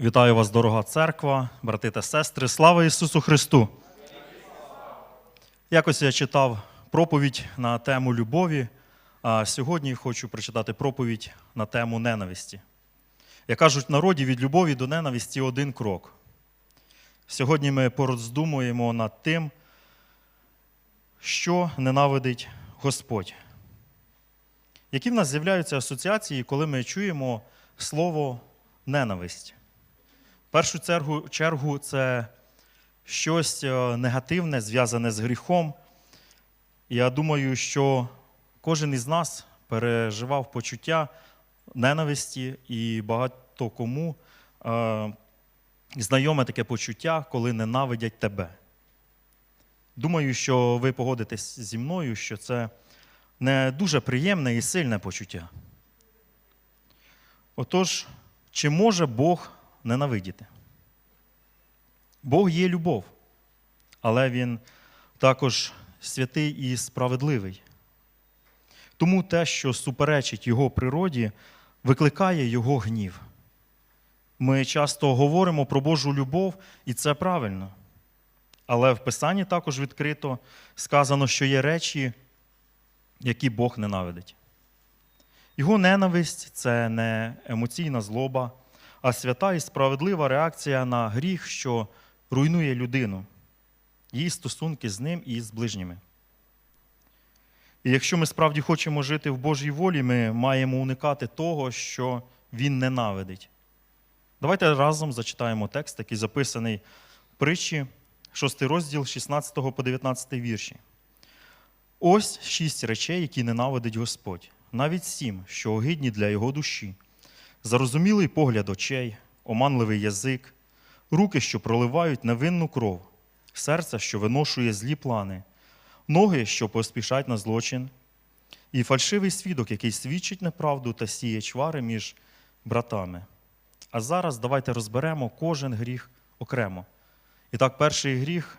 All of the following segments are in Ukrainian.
Вітаю вас, дорога церква, брати та сестри. Слава Ісусу Христу! Якось я читав проповідь на тему любові, а сьогодні хочу прочитати проповідь на тему ненависті. Як кажуть народі, від любові до ненависті один крок. Сьогодні ми пороздумуємо над тим, що ненавидить Господь. Які в нас з'являються асоціації, коли ми чуємо слово ненависть? Першу чергу, чергу це щось е, негативне, зв'язане з гріхом. Я думаю, що кожен із нас переживав почуття ненависті, і багато кому е, знайоме таке почуття, коли ненавидять тебе. Думаю, що ви погодитесь зі мною, що це не дуже приємне і сильне почуття. Отож, чи може Бог ненавидіти? Бог є любов, але Він також святий і справедливий. Тому те, що суперечить Його природі, викликає Його гнів. Ми часто говоримо про Божу любов, і це правильно. Але в Писанні також відкрито сказано, що є речі, які Бог ненавидить. Його ненависть це не емоційна злоба, а свята і справедлива реакція на гріх, що руйнує людину, її стосунки з ним і з ближніми. І якщо ми справді хочемо жити в Божій волі, ми маємо уникати того, що Він ненавидить. Давайте разом зачитаємо текст, який записаний в притчі, 6 розділ 16 по 19 вірші. Ось шість речей, які ненавидить Господь, навіть сім, що огидні для його душі, зарозумілий погляд очей, оманливий язик, руки, що проливають невинну кров, серце, що виношує злі плани, ноги, що поспішать на злочин, і фальшивий свідок, який свідчить неправду та сіє чвари між братами. А зараз давайте розберемо кожен гріх окремо. І так, перший гріх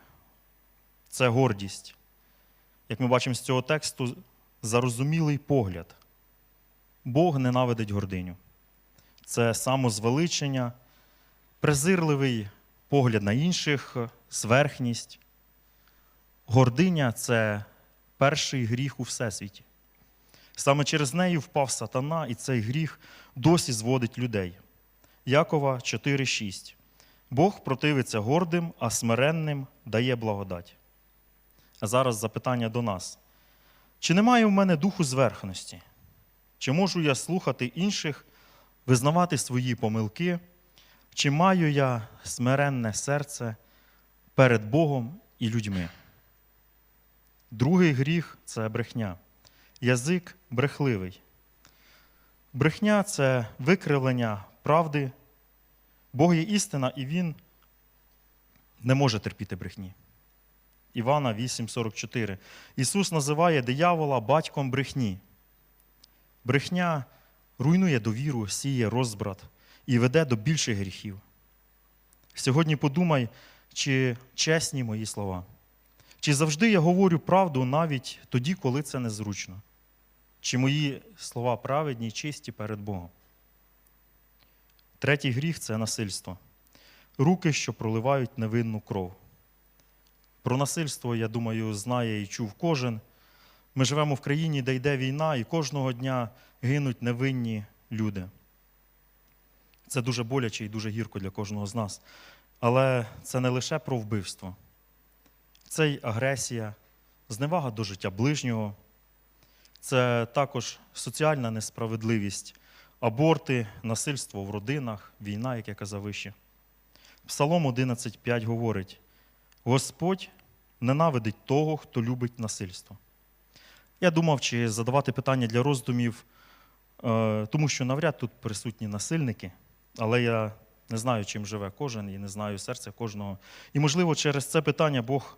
це гордість. Як ми бачимо з цього тексту, зарозумілий погляд. Бог ненавидить гординю. Це самозвеличення, презирливий погляд на інших, зверхність. Гординя це перший гріх у всесвіті. Саме через неї впав сатана, і цей гріх досі зводить людей. Якова 4,6. Бог противиться гордим, а смиренним дає благодать. А зараз запитання до нас. Чи немає в мене духу зверхності? Чи можу я слухати інших, визнавати свої помилки? Чи маю я смиренне серце перед Богом і людьми? Другий гріх це брехня. Язик брехливий. Брехня це викривлення правди. Бог є істина, і Він не може терпіти брехні. Івана 8,44. Ісус називає диявола батьком брехні. Брехня руйнує довіру, сіє розбрат і веде до більших гріхів. Сьогодні подумай, чи чесні мої слова, чи завжди я говорю правду навіть тоді, коли це незручно, чи мої слова праведні і чисті перед Богом. Третій гріх це насильство. Руки, що проливають невинну кров. Про насильство, я думаю, знає і чув кожен. Ми живемо в країні, де йде війна, і кожного дня гинуть невинні люди. Це дуже боляче і дуже гірко для кожного з нас. Але це не лише про вбивство, це й агресія, зневага до життя ближнього, це також соціальна несправедливість, аборти, насильство в родинах, війна, як я казав вище. Псалом 11.5 говорить: Господь ненавидить того, хто любить насильство. Я думав, чи задавати питання для роздумів, е, тому що навряд тут присутні насильники, але я не знаю, чим живе кожен, і не знаю серця кожного. І, можливо, через це питання Бог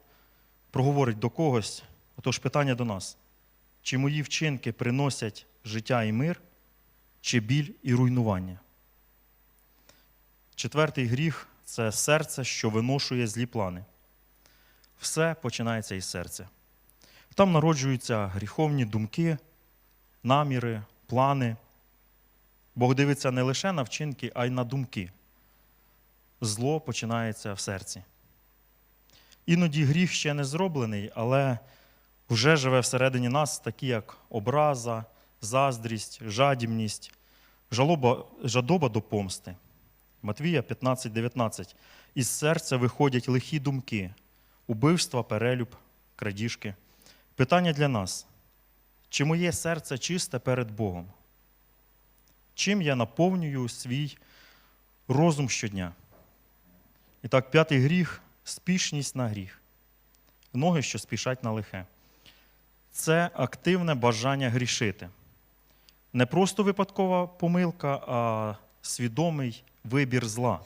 проговорить до когось. Отож, питання до нас: чи мої вчинки приносять життя і мир, чи біль і руйнування? Четвертий гріх це серце, що виношує злі плани. Все починається із серця. Там народжуються гріховні думки, наміри, плани. Бог дивиться не лише на вчинки, а й на думки. зло починається в серці. Іноді гріх ще не зроблений, але вже живе всередині нас, такі як образа, заздрість, жадібність, жалоба, жадоба до помсти. Матвія 15:19. Із серця виходять лихі думки, убивства, перелюб, крадіжки. Питання для нас: чи моє серце чисте перед Богом? Чим я наповнюю свій розум щодня? І так, п'ятий гріх спішність на гріх. Ноги, що спішать на лихе. Це активне бажання грішити. Не просто випадкова помилка, а свідомий вибір зла.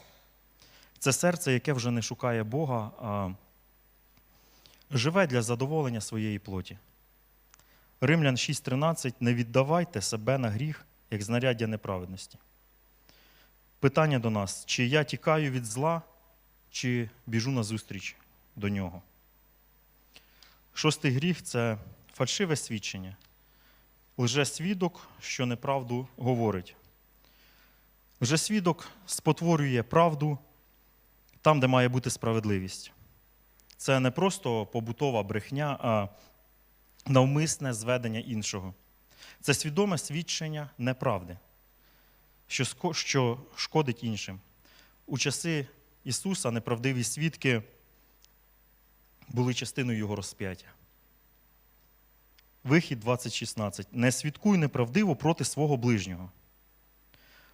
Це серце, яке вже не шукає Бога, а живе для задоволення своєї плоті. Римлян 6:13 не віддавайте себе на гріх, як знаряддя неправедності. Питання до нас: чи я тікаю від зла, чи біжу назустріч до нього? Шостий гріх це фальшиве свідчення. Лжесвідок, що неправду говорить. Лжесвідок спотворює правду там, де має бути справедливість. Це не просто побутова брехня, а навмисне зведення іншого. Це свідоме свідчення неправди, що, шкодить іншим. У часи Ісуса неправдиві свідки були частиною Його розп'яття. Вихід 20.16. Не свідкуй неправдиво проти свого ближнього.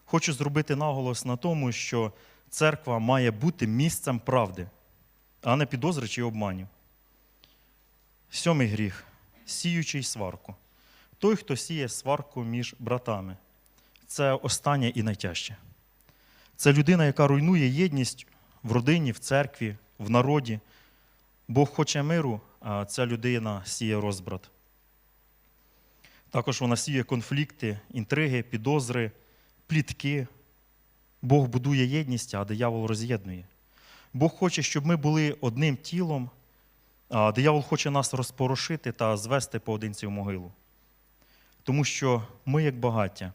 Хочу зробити наголос на тому, що церква має бути місцем правди, а не підозри чи обманів. Сьомий гріх сіючий сварку. Той, хто сіє сварку між братами. Це останнє і найтяжче. Це людина, яка руйнує єдність в родині, в церкві, в народі. Бог хоче миру, а ця людина сіє розбрат. Також вона сіє конфлікти, інтриги, підозри, плітки. Бог будує єдність, а диявол роз'єднує. Бог хоче, щоб ми були одним тілом, а диявол хоче нас розпорошити та звести поодинці в могилу. Тому що ми, як багаття,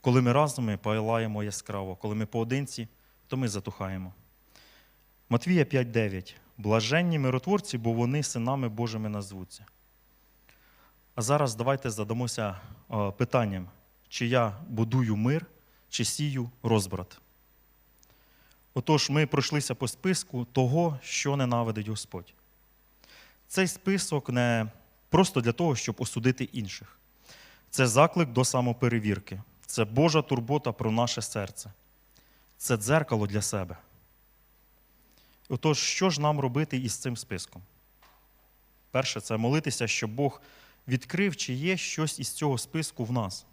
коли ми разом палаємо яскраво, коли ми поодинці, то ми затухаємо. Матвія 5:9. Блаженні миротворці, бо вони синами Божими назвуться. А зараз давайте задамося питанням, чи я будую мир, чи сію розбрат. Отож, ми пройшлися по списку того, що ненавидить Господь. Цей список не просто для того, щоб осудити інших. Це заклик до самоперевірки. Це Божа турбота про наше серце. Це дзеркало для себе. Отож, що ж нам робити із цим списком? Перше, це молитися, щоб Бог відкрив, чи є щось із цього списку в нас.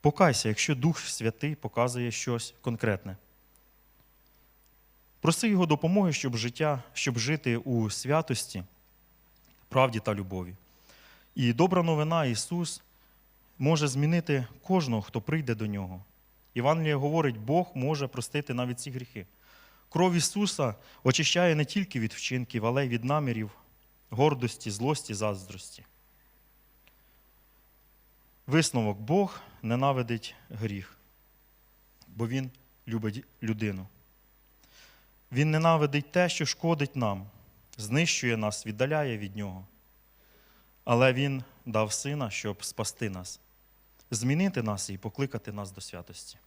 Покайся, якщо Дух Святий показує щось конкретне. Проси Його допомоги, щоб, життя, щоб жити у святості, правді та любові. І добра новина Ісус може змінити кожного, хто прийде до нього. Івангеліє говорить, Бог може простити навіть ці гріхи. Кров Ісуса очищає не тільки від вчинків, але й від намірів, гордості, злості, заздрості. Висновок Бог ненавидить гріх, бо Він любить людину. Він ненавидить те, що шкодить нам, знищує нас, віддаляє від нього. Але Він дав сина, щоб спасти нас, змінити нас і покликати нас до святості.